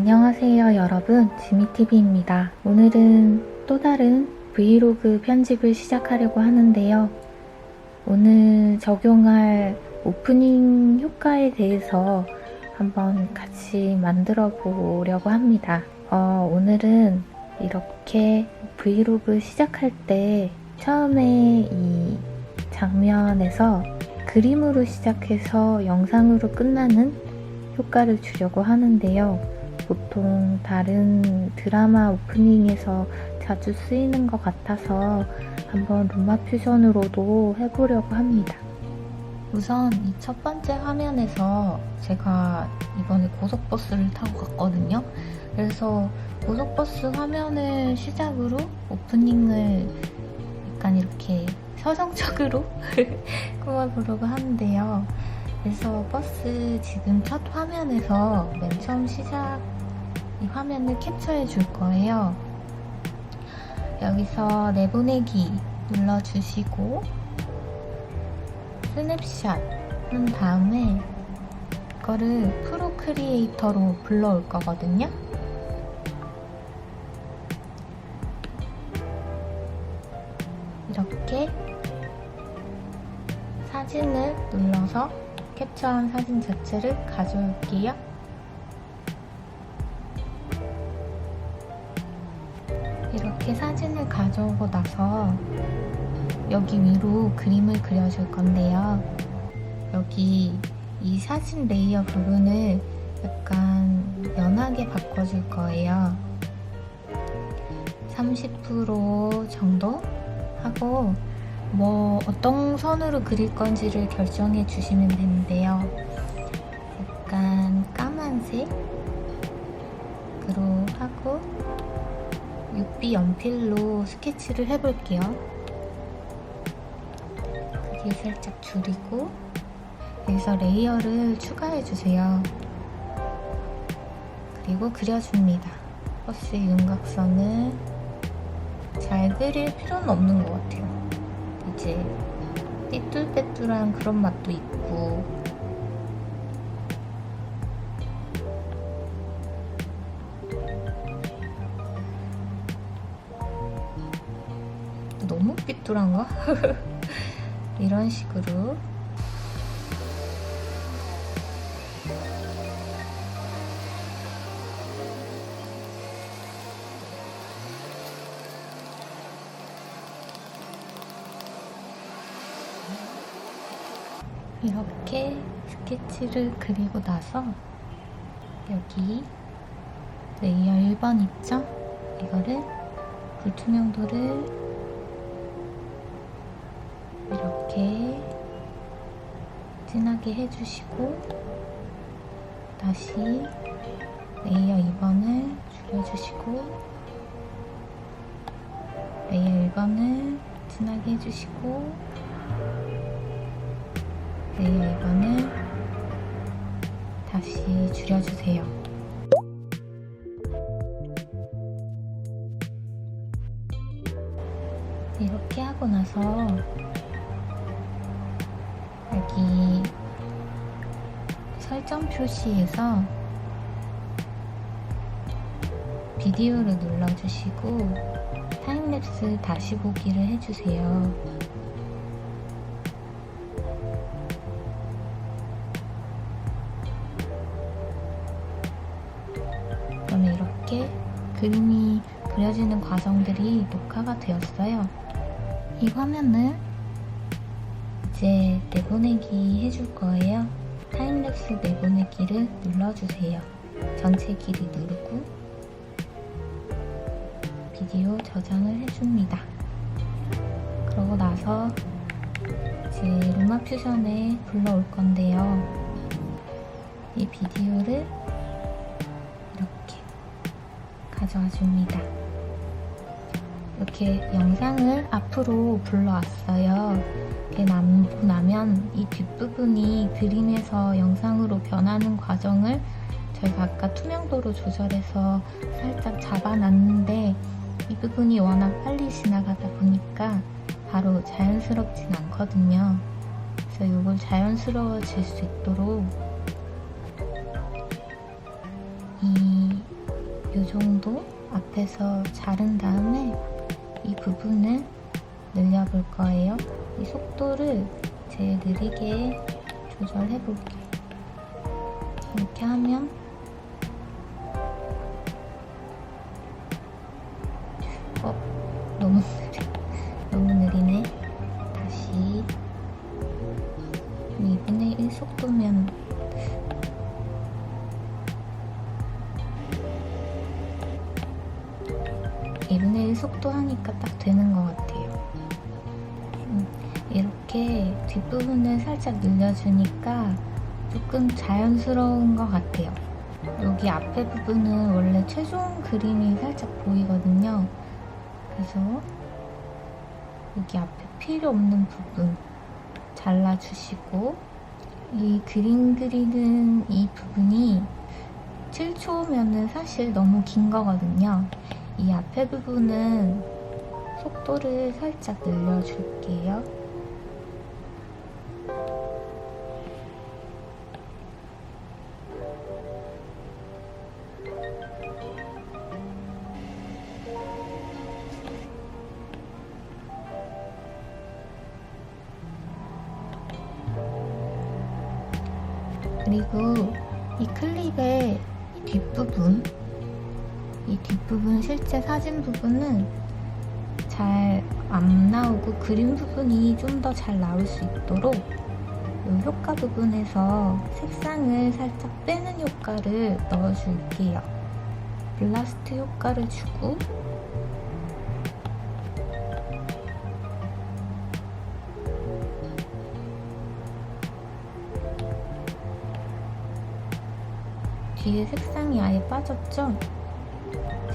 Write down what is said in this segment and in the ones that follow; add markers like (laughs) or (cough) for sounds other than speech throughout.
안녕하세요 여러분 지미TV입니다. 오늘은 또 다른 브이로그 편집을 시작하려고 하는데요. 오늘 적용할 오프닝 효과에 대해서 한번 같이 만들어 보려고 합니다. 어, 오늘은 이렇게 브이로그 시작할 때 처음에 이 장면에서 그림으로 시작해서 영상으로 끝나는 효과를 주려고 하는데요. 보통 다른 드라마 오프닝에서 자주 쓰이는 것 같아서 한번 루마 퓨전으로도 해보려고 합니다. 우선 이 첫 번째 화면에서 제가 이번에 고속버스를 타고 갔거든요. 그래서 고속버스 화면을 시작으로 오프닝을 약간 이렇게 서정적으로 (laughs) 꾸며보려고 하는데요. 그래서 버스 지금 첫 화면에서 맨 처음 시작 이 화면을 캡처해 줄 거예요. 여기서 내보내기 눌러주시고 스냅샷 한 다음에 이거를 프로크리에이터로 불러올 거거든요. 이렇게 사진을 눌러서 캡처한 사진 자체를 가져올게요. 이렇게 사진을 가져오고 나서 여기 위로 그림을 그려줄 건데요. 여기 이 사진 레이어 부분을 약간 연하게 바꿔줄 거예요. 30% 정도 하고 뭐 어떤 선으로 그릴 건지를 결정해 주시면 되는데요. 약간 까만색으로 하고 6B 연필로 스케치를 해볼게요. 크기 살짝 줄이고 여기서 레이어를 추가해 주세요. 그리고 그려줍니다. 버스의 윤곽선을 잘 그릴 필요는 없는 것 같아요. 이제 띠뚤빼뚤한 그런 맛도 있고 삐뚤한가? (laughs) 이런 식으로 이렇게 스케치를 그리고 나서 여기 레이어 1번 있죠? 이거를 불투명도를 이렇게 진하게 해주시고 다시 레이어 2번을 줄여주시고 레이어 1번을 진하게 해주시고 레이어 2번을 다시 줄여주세요. 이렇게 하고 나서 여기 설정 표시에서 비디오를 눌러주시고 타임랩스 다시 보기를 해주세요. 그러면 이렇게 그림이 그려지는 과정들이 녹화가 되었어요. 이 화면을 이제 내보내기 해줄 거예요. 타임랩스 내보내기를 눌러주세요. 전체 길이 누르고 비디오 저장을 해줍니다. 그러고 나서 이제 루마 퓨전에 불러올 건데요. 이 비디오를 이렇게 가져와 줍니다. 이렇게 영상을 앞으로 불러왔어요. 이렇게 남고 나면 이 뒷부분이 그림에서 영상으로 변하는 과정을 저희가 아까 투명도로 조절해서 살짝 잡아놨는데 이 부분이 워낙 빨리 지나가다 보니까 바로 자연스럽진 않거든요. 그래서 이걸 자연스러워질 수 있도록 이 이 정도 앞에서 자른 다음에 이 부분을 늘려볼 거예요. 이 속도를 제일 느리게 조절해 볼게요. 이렇게 하면 어 너무 느리 (laughs) 너무 느리네. 다시 2분의 1 속도면 이분의1 속도 하니까 딱 되는 것 같아요. 음, 이렇게 뒷부분을 살짝 늘려주니까 조금 자연스러운 것 같아요. 여기 앞에 부분은 원래 최종 그림이 살짝 보이거든요. 그래서 여기 앞에 필요 없는 부분 잘라주시고 이 그림 그리는 이 부분이 7초면은 사실 너무 긴 거거든요. 이 앞에 부분은 속도를 살짝 늘려줄게요. 그리고 이 클립의 이 뒷부분, 이 뒷부분 실제 사진 부분은 잘 안 나오고 그림 부분이 좀 더 잘 나올 수 있도록 이 효과 부분에서 색상을 살짝 빼는 효과를 넣어줄게요. 블라스트 효과를 주고 뒤에 색상이 아예 빠졌죠?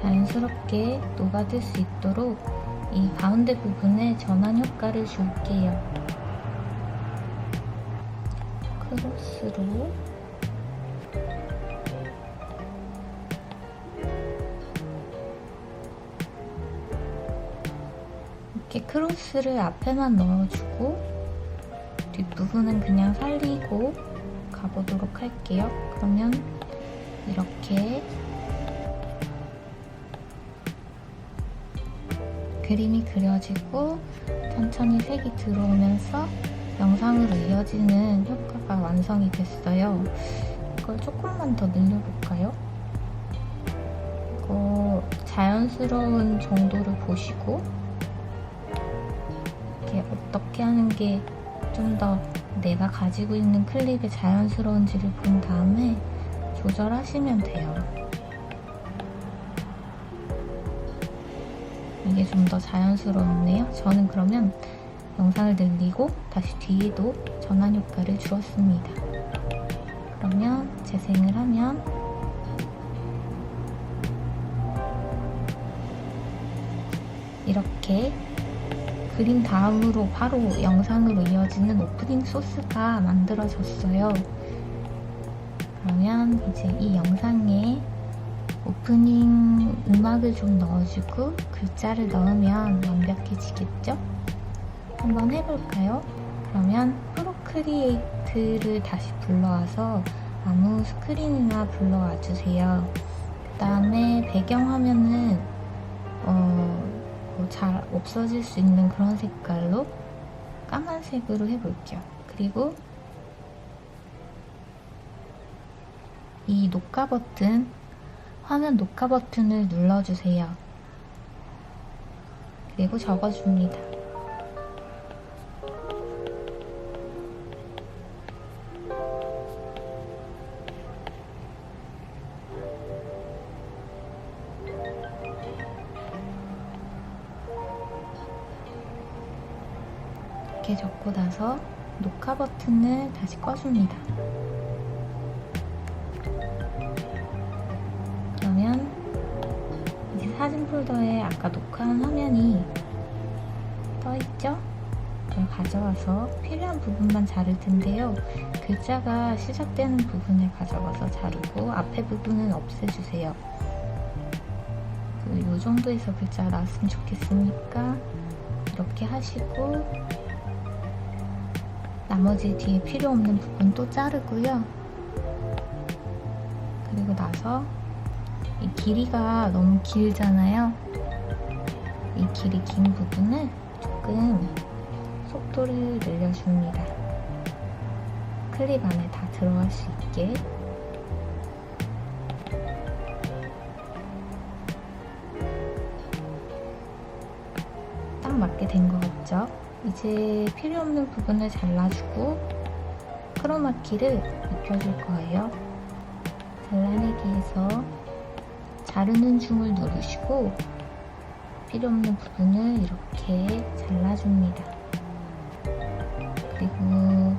자연스럽게 녹아들 수 있도록 이 가운데 부분에 전환 효과를 줄게요. 크로스로 이렇게 크로스를 앞에만 넣어주고 뒷부분은 그냥 살리고 가보도록 할게요. 그러면 이렇게 그림이 그려지고 천천히 색이 들어오면서 영상으로 이어지는 효과가 완성이 됐어요. 이걸 조금만 더 늘려볼까요? 이거 자연스러운 정도를 보시고 이렇게 어떻게 하는 게 좀 더 내가 가지고 있는 클립의 자연스러운지를 본 다음에 조절하시면 돼요. 이게 좀 더 자연스럽네요. 저는 그러면 영상을 늘리고 다시 뒤에도 전환 효과를 주었습니다. 그러면 재생을 하면 이렇게 그림 다음으로 바로 영상으로 이어지는 오프닝 소스가 만들어졌어요. 그러면 이제 이 영상에 오프닝 음악을 좀 넣어주고 글자를 넣으면 완벽해지겠죠? 한번 해볼까요? 그러면 프로크리에이트를 다시 불러와서 아무 스크린이나 불러와 주세요. 그 다음에 배경화면은 어, 뭐 잘 없어질 수 있는 그런 색깔로 까만색으로 해볼게요. 그리고 이 녹화 버튼, 화면 녹화 버튼을 눌러주세요. 그리고 적어줍니다. 이렇게 적고 나서 녹화 버튼을 다시 꺼줍니다. 사진 폴더에 아까 녹화한 화면이 떠있죠? 그걸 가져와서 필요한 부분만 자를 텐데요. 글자가 시작되는 부분을 가져와서 자르고 앞에 부분은 없애주세요. 이 정도에서 글자가 나왔으면 좋겠으니까 이렇게 하시고 나머지 뒤에 필요 없는 부분 또 자르고요. 그리고 나서 이 길이가 너무 길잖아요. 이 길이 긴 부분을 조금 속도를 늘려줍니다. 클립 안에 다 들어갈 수 있게. 딱 맞게 된 것 같죠? 이제 필요 없는 부분을 잘라주고 크로마키를 입혀줄 거예요. 잘라내기에서 자르는 중을 누르시고 필요 없는 부분을 이렇게 잘라줍니다. 그리고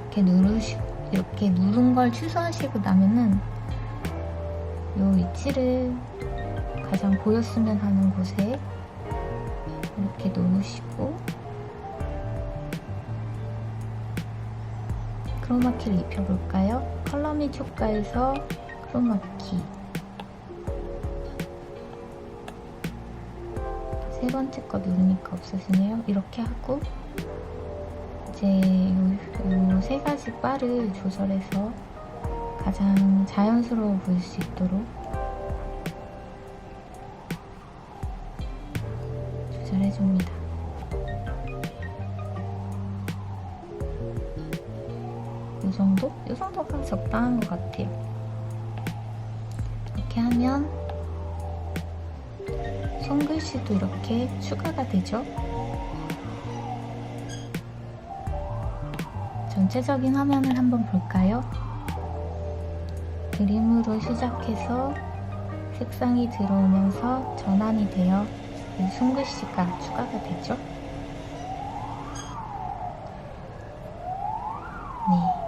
이렇게 누르시 이렇게 누른 걸 취소하시고 나면은 이 위치를 가장 보였으면 하는 곳에 이렇게 놓으시고 크로마키를 입혀볼까요? 컬러 및 효과에서 크로마키 세 번째 거 누르니까 없어지네요. 이렇게 하고 이제 이세 가지 바를 조절해서 가장 자연스러워 보일 수 있도록 조절해줍니다. 이 정도? 이 정도가 적당한 것 같아요. 이렇게 하면 손글씨도 이렇게 추가가 되죠. 전체적인 화면을 한번 볼까요? 그림으로 시작해서 색상이 들어오면서 전환이 되어 이 손글씨가 추가가 되죠. 네.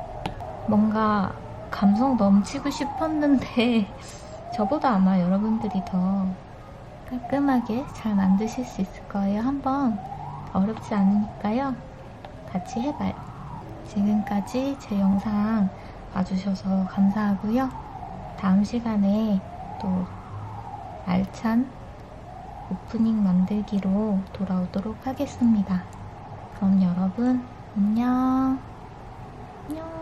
뭔가 감성 넘치고 싶었는데 (laughs) 저보다 아마 여러분들이 더 깔끔하게 잘 만드실 수 있을 거예요. 한번 어렵지 않으니까요. 같이 해봐요. 지금까지 제 영상 봐주셔서 감사하고요. 다음 시간에 또 알찬 오프닝 만들기로 돌아오도록 하겠습니다. 그럼 여러분 안녕. 안녕.